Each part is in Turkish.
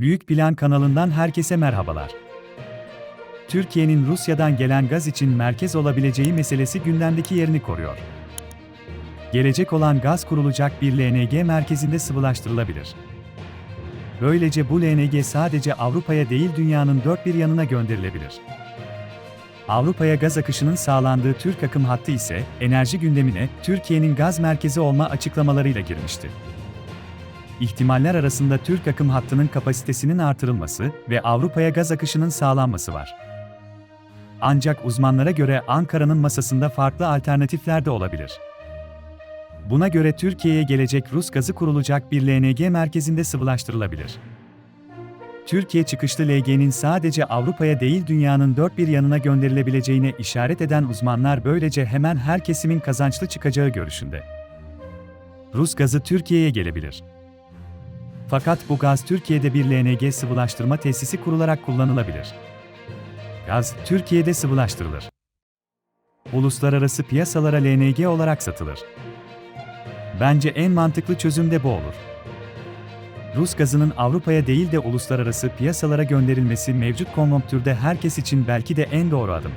Büyük Plan kanalından herkese merhabalar. Türkiye'nin Rusya'dan gelen gaz için merkez olabileceği meselesi gündemdeki yerini koruyor. Gelecek olan gaz kurulacak bir LNG merkezinde sıvılaştırılabilir. Böylece bu LNG sadece Avrupa'ya değil dünyanın dört bir yanına gönderilebilir. Avrupa'ya gaz akışının sağlandığı Türk akım hattı ise enerji gündemine Türkiye'nin gaz merkezi olma açıklamalarıyla girmişti. İhtimaller arasında Türk akım hattının kapasitesinin artırılması ve Avrupa'ya gaz akışının sağlanması var. Ancak uzmanlara göre Ankara'nın masasında farklı alternatifler de olabilir. Buna göre Türkiye'ye gelecek Rus gazı kurulacak bir LNG merkezinde sıvılaştırılabilir. Türkiye çıkışlı LNG'nin sadece Avrupa'ya değil dünyanın dört bir yanına gönderilebileceğine işaret eden uzmanlar böylece hemen her kesimin kazançlı çıkacağı görüşünde. Rus gazı Türkiye'ye gelebilir. Fakat bu gaz Türkiye'de bir LNG sıvılaştırma tesisi kurularak kullanılabilir. Gaz Türkiye'de sıvılaştırılır. Uluslararası piyasalara LNG olarak satılır. Bence en mantıklı çözüm de bu olur. Rus gazının Avrupa'ya değil de uluslararası piyasalara gönderilmesi mevcut konjonktürde herkes için belki de en doğru adım.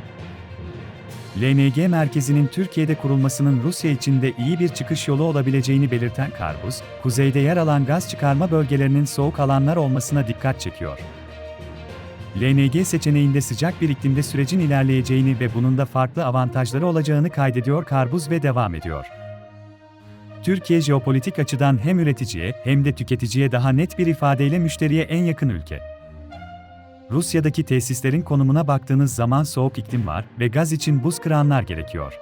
LNG merkezinin Türkiye'de kurulmasının Rusya için de iyi bir çıkış yolu olabileceğini belirten Karbuz, kuzeyde yer alan gaz çıkarma bölgelerinin soğuk alanlar olmasına dikkat çekiyor. LNG seçeneğinde sıcak bir iklimde sürecin ilerleyeceğini ve bunun da farklı avantajları olacağını kaydediyor Karbuz ve devam ediyor. Türkiye jeopolitik açıdan hem üreticiye hem de tüketiciye daha net bir ifadeyle müşteriye en yakın ülke. Rusya'daki tesislerin konumuna baktığınız zaman soğuk iklim var ve gaz için buz kıranlar gerekiyor.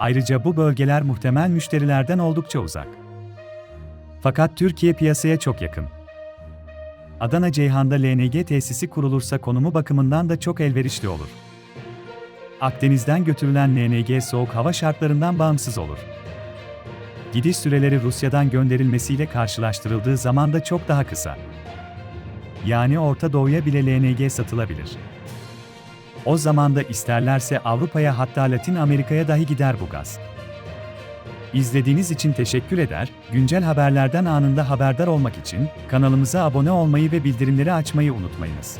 Ayrıca bu bölgeler muhtemel müşterilerden oldukça uzak. Fakat Türkiye piyasaya çok yakın. Adana Ceyhan'da LNG tesisi kurulursa konumu bakımından da çok elverişli olur. Akdeniz'den götürülen LNG soğuk hava şartlarından bağımsız olur. Gidiş süreleri Rusya'dan gönderilmesiyle karşılaştırıldığı zaman da çok daha kısa. Yani Orta Doğu'ya bile LNG satılabilir. O zaman da isterlerse Avrupa'ya hatta Latin Amerika'ya dahi gider bu gaz. İzlediğiniz için teşekkür eder, güncel haberlerden anında haberdar olmak için kanalımıza abone olmayı ve bildirimleri açmayı unutmayınız.